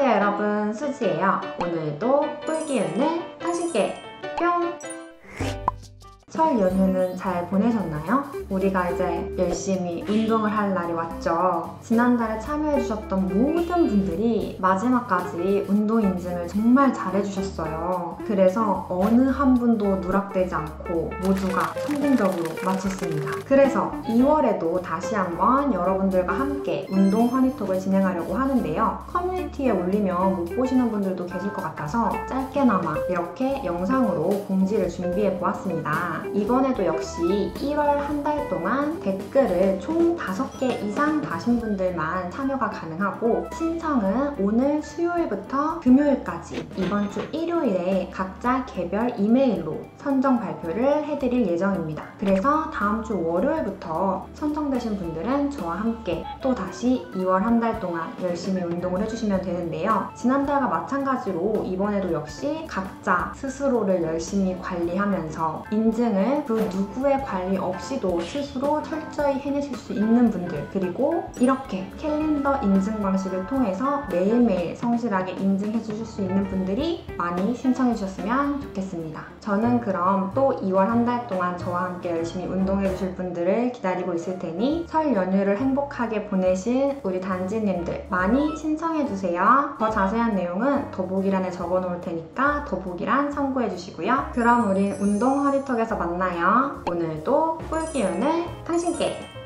안녕하세요 여러분 수지예요. 오늘도 꿀기운을 설 연휴는 잘 보내셨나요? 우리가 이제 열심히 운동을 할 날이 왔죠. 지난달에 참여해주셨던 모든 분들이 마지막까지 운동 인증을 정말 잘해주셨어요. 그래서 어느 한 분도 누락되지 않고 모두가 성공적으로 마쳤습니다. 그래서 2월에도 다시 한번 여러분들과 함께 운동 허니톡을 진행하려고 하는데요. 커뮤니티에 올리면 못 보시는 분들도 계실 것 같아서 짧게나마 이렇게 영상으로 공지를 준비해 보았습니다. 이번에도 역시 1월 한 달 동안 댓글을 총 5개 이상 다신 분들만 참여가 가능하고 신청은 오늘 수요일부터 금요일까지 이번 주 일요일에 각자 개별 이메일로 선정 발표를 해드릴 예정입니다. 그래서 다음 주 월요일부터 선정되신 분들은 저와 함께 또 다시 2월 한 달 동안 열심히 운동을 해주시면 되는데요. 지난달과 마찬가지로 이번에도 역시 각자 스스로를 열심히 관리하면서 인증 을 그 누구의 관리 없이도 스스로 철저히 해내실 수 있는 분들 그리고 이렇게 캘린더 인증 방식을 통해서 매일매일 성실하게 인증해 주실 수 있는 분들이 많이 신청해 주셨으면 좋겠습니다. 저는 그럼 또 2월 한 달 동안 저와 함께 열심히 운동해 주실 분들을 기다리고 있을 테니 설 연휴를 행복하게 보내신 우리 단지님들 많이 신청해 주세요. 더 자세한 내용은 더보기란에 적어 놓을 테니까 더보기란 참고해 주시고요. 그럼 우린 운동 허리톡에서 만나요. 오늘도 꿀기운을 당신께